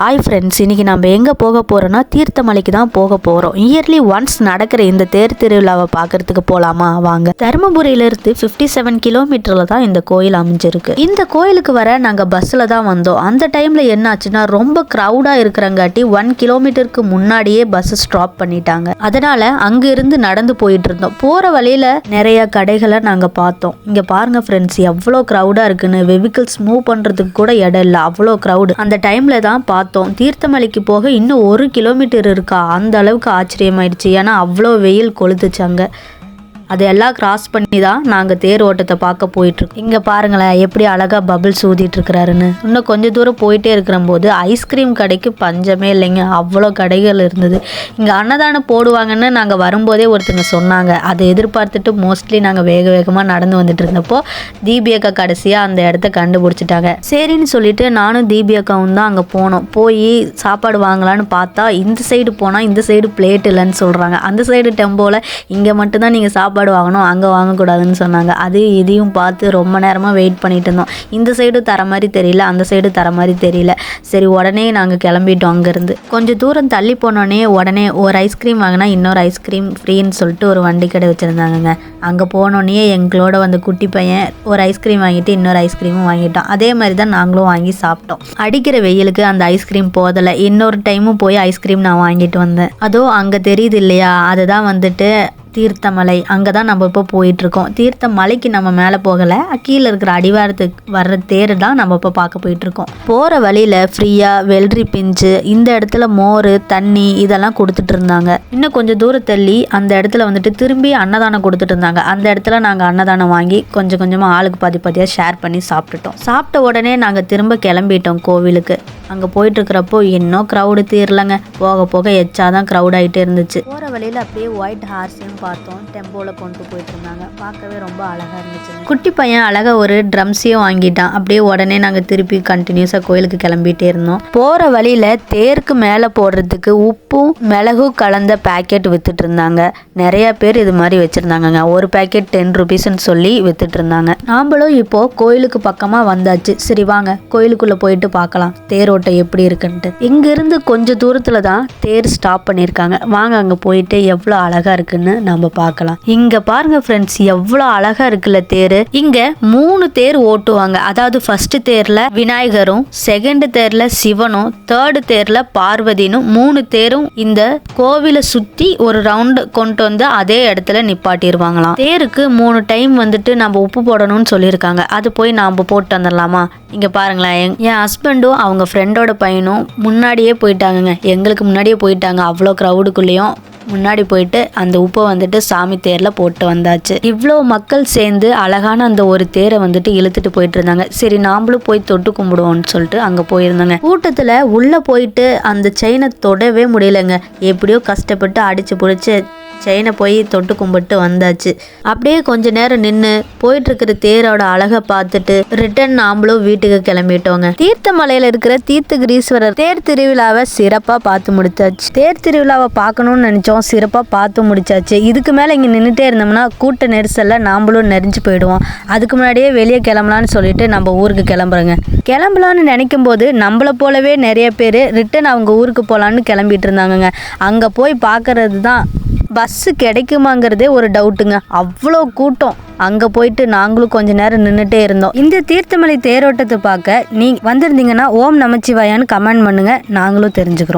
Hi friends இன்றைக்கி நம்ம எங்கே போக போகிறோன்னா தீர்த்தமலைக்கு தான் போக போகிறோம் இயர்லி ஒன்ஸ் நடக்கிற இந்த தேர் திருவிழாவை பார்க்கறதுக்கு போகலாமா வாங்க. தருமபுரியிலிருந்து ஃபிஃப்டி செவன் கிலோமீட்டரில் தான் இந்த கோயில் அமைஞ்சிருக்கு. இந்த கோயிலுக்கு வர நாங்கள் பஸ்ஸில் தான் வந்தோம். அந்த டைமில் என்னாச்சுன்னா ரொம்ப க்ரௌடாக இருக்கிறங்காட்டி ஒன் கிலோமீட்டருக்கு முன்னாடியே பஸ் ஸ்டாப் பண்ணிட்டாங்க. அதனால் அங்கேருந்து நடந்து போயிட்டு இருந்தோம் போகிற வழியில் நிறைய கடைகளை நாங்கள் பார்த்தோம். இங்கே பாருங்கள் ஃப்ரெண்ட்ஸ் எவ்வளோ க்ரௌடாக இருக்குன்னு. வெஹிக்கிள்ஸ் மூவ் பண்ணுறதுக்கு கூட இடம் இல்லை. அவ்வளோ க்ரௌடு அந்த டைமில் தான் பார்த்தோம். தீர்த்தமலைக்கு போக இன்னும் ஒரு கிலோமீட்டர் இருக்கா? அந்த அளவுக்கு ஆச்சரியமாயிடுச்சு. ஏன்னா அவ்வளோ வெயில் கொளுத்துச்சு அங்கே. அதையெல்லாம் கிராஸ் பண்ணி தான் நாங்கள் தேர் ஓட்டத்தை பார்க்க போயிட்டுருக்கோம். இங்கே பாருங்களேன் எப்படி அழகாக பபிள்ஸ் ஊதிட்டு இருக்கிறாருன்னு. இன்னும் கொஞ்சம் தூரம் போயிட்டே இருக்கிற போது ஐஸ்கிரீம் கடைக்கு பஞ்சமே இல்லைங்க. அவ்வளோ கடைகள் இருந்தது. இங்கே அன்னதானம் போடுவாங்கன்னு நாங்கள் வரும்போதே ஒருத்தங்க சொன்னாங்க. அதை எதிர்பார்த்துட்டு மோஸ்ட்லி நாங்கள் வேக வேகமாக நடந்து வந்துட்டு இருந்தப்போ தீபி அக்கா கடைசியாக அந்த இடத்த கண்டுபிடிச்சிட்டாங்க. சரின்னு சொல்லிட்டு நானும் தீபி அக்காவும் தான் அங்கே போனோம். போய் சாப்பாடு வாங்கலான்னு பார்த்தா இந்த சைடு போனால் இந்த சைடு பிளேட் இல்லைன்னு சொல்கிறாங்க அந்த சைடு டெம்போவில் இங்கே மட்டும்தான் நீங்கள் சாப்பாடு சாப்பாடு வாங்கணும் அங்கே வாங்கக்கூடாதுன்னு சொன்னாங்க. அது இதையும் பார்த்து ரொம்ப நேரமாக வெயிட் பண்ணிட்டு இருந்தோம். இந்த சைடு தர மாதிரி தெரியல அந்த சைடு தர மாதிரி தெரியல. சரி உடனே நாங்கள் கிளம்பிட்டோம் அங்கேருந்து. கொஞ்சம் தூரம் தள்ளி போனோடனே உடனே ஒரு ஐஸ்கிரீம் வாங்கினா இன்னொரு ஐஸ்கிரீம் ஃப்ரீன்னு சொல்லிட்டு ஒரு வண்டி கடை வச்சுருந்தாங்கங்க. அங்கே போனோடனே எங்களோட வந்து குட்டி பையன் ஒரு ஐஸ்கிரீம் வாங்கிட்டு இன்னொரு ஐஸ்கிரீமும் வாங்கிட்டோம் அதே மாதிரி தான் நாங்களும் வாங்கி சாப்பிட்டோம். அடிக்கிற வெயிலுக்கு அந்த ஐஸ்கிரீம் போதலை. இன்னொரு டைமும் போய் ஐஸ்கிரீம் நான் வாங்கிட்டு வந்தேன். அதோ அங்கே தெரியுது இல்லையா? அதுதான் வந்துட்டு தீர்த்தமலை அங்கே தான் நம்ம இப்போ போயிட்டுருக்கோம். தீர்த்த மலைக்கு நம்ம மேலே போகலை. கீழே இருக்கிற அடிவாரத்துக்கு வர்ற தேர் தான் நம்ம இப்போ பார்க்க போயிட்டுருக்கோம். போகிற வழியில் ஃப்ரீயாக வெள்ளரி பிஞ்சு இந்த இடத்துல மோர் தண்ணி இதெல்லாம் கொடுத்துட்டு இருந்தாங்க. இன்னும் கொஞ்சம் தூரம் தள்ளி அந்த இடத்துல வந்துட்டு திரும்பி அன்னதானம் கொடுத்துட்டு இருந்தாங்க. அந்த இடத்துல நாங்கள் அன்னதானம் வாங்கி கொஞ்சம் கொஞ்சமாக ஆளுக்கு பாதி பாதியாக ஷேர் பண்ணி சாப்பிட்டுட்டோம். சாப்பிட்ட உடனே நாங்கள் திரும்ப கிளம்பிட்டோம் கோவிலுக்கு. அங்கே போயிட்டு இருக்கிறப்போ இன்னும் க்ரௌடு தீரலங்க. போக போக எச்சா தான் க்ரௌட் ஆகிட்டே இருந்துச்சு. போகிற வழியில் அப்படியே ஒயிட் ஹார்ஸையும் பார்த்தோம். டெம்போவில் கொண்டு போயிட்டு இருந்தாங்க பார்க்கவே ரொம்ப அழகாக இருந்துச்சு. குட்டி பையன் அழகாக ஒரு ட்ரம்ஸையும் வாங்கிட்டான். அப்படியே உடனே நாங்கள் திருப்பி கண்டினியூஸாக கோயிலுக்கு கிளம்பிட்டே இருந்தோம். போகிற வழியில் தேருக்கு மேலே போடுறதுக்கு உப்பும் மிளகும் கலந்த பேக்கெட் வித்துட்டு இருந்தாங்க நிறையா பேர் இது மாதிரி வச்சுருந்தாங்கங்க. ஒரு பேக்கெட் டென் ருபீஸ்ன்னு சொல்லி வித்துட்டு இருந்தாங்க நாம்பளும் இப்போது கோயிலுக்கு பக்கமாக வந்தாச்சு. சரி வாங்க. கோயிலுக்குள்ளே போயிட்டு பார்க்கலாம். தேரோட்டம் எப்படி இருக்குன்ட்டு. இங்கேருந்து கொஞ்சம் தூரத்தில் தான் தேர் ஸ்டாப் பண்ணியிருக்காங்க. வாங்க அங்கே போயிட்டு எவ்வளோ அழகாக இருக்குன்னு நான் நம்ம பார்க்கலாம். இங்கே பாருங்க ஃப்ரெண்ட்ஸ் எவ்வளோ அழகாக இருக்குல்ல தேர். இங்கே மூணு தேர் ஓட்டுவாங்க. அதாவது ஃபர்ஸ்ட் தேரில் விநாயகரும் செகண்ட் தேரில் சிவனும் தேர்டு தேரில் பார்வதினும் மூணு தேரும் இந்த கோவிலை சுற்றி ஒரு ரவுண்டு கொண்டு வந்து அதே இடத்துல நிப்பாட்டிடுவாங்களாம் தேருக்கு மூணு டைம் வந்துட்டு நம்ம உப்பு போடணும்னு சொல்லியிருக்காங்க. அது போய் நாம் போட்டு வந்துடலாமா? இங்கே பாருங்களேன். என் என் ஹஸ்பண்டும் அவங்க ஃப்ரெண்டோட பையனும் முன்னாடியே போயிட்டாங்கங்க. எங்களுக்கு முன்னாடியே போயிட்டாங்க. அவ்வளோ க்ரௌடுக்குள்ளேயும் முன்னாடி போயிட்டு அந்த உப்பை வந்துட்டு சாமி தேரில் போட்டு வந்தாச்சு. இவ்வளோ மக்கள் சேர்ந்து அழகான அந்த ஒரு தேரை வந்துட்டு இழுத்துட்டு போயிட்டு இருந்தாங்க சரி நாமளும் போய் தொட்டு கும்பிடுவோம்னு சொல்லிட்டு அங்கே போயிருந்தாங்க. கூட்டத்தில் உள்ளே போயிட்டு அந்த செயினை தொடவே முடியலைங்க. எப்படியோ கஷ்டப்பட்டு அடிச்சு பிடிச்சி செயினை போய் தொட்டு கும்பிட்டு வந்தாச்சு. அப்படியே கொஞ்ச நேரம் நின்று போயிட்டு இருக்கிற தேரோட அழகை பார்த்துட்டு ரிட்டர்ன் நாமளும் வீட்டுக்கு கிளம்பிட்டோங்க. தீர்த்தமலையில இருக்கிற தீர்த்தகிரீஸ்வரர் தேர் திருவிழாவை சிறப்பாக பார்த்து முடிச்சாச்சு. தேர் திருவிழாவை பார்க்கணும்னு நினச்சோம் சிறப்பாக பார்த்து முடிச்சாச்சு. இதுக்கு மேலே இங்கே நின்றுட்டே இருந்தோம்னா கூட்ட நெரிசலில் நாமளும் நெறிஞ்சு போயிடுவோம். அதுக்கு முன்னாடியே வெளியே கிளம்பலான்னு சொல்லிட்டு நம்ம ஊருக்கு கிளம்புறோங்க. கிளம்பலான்னு நினைக்கும் போது நம்மளை போலவே நிறைய பேர் ரிட்டன் அவங்க ஊருக்கு போகலான்னு கிளம்பிட்டு இருந்தாங்கங்க. அங்கே போய் பார்க்கறது தான் பஸ்ஸு கிடைக்குமாங்கிறதே ஒரு டவுட்டுங்க அவ்வளோ கூட்டம். அங்கே போயிட்டு நாங்களும் கொஞ்ச நேரம் நின்றுட்டே இருந்தோம். இந்த தீர்த்தமலை தேரோட்டத்தை பார்க்க நீ வந்திருந்தீங்கன்னா ஓம் நமச்சிவாயான்னு கமெண்ட் பண்ணுங்க. நாங்களும் தெரிஞ்சுக்கிறோம்.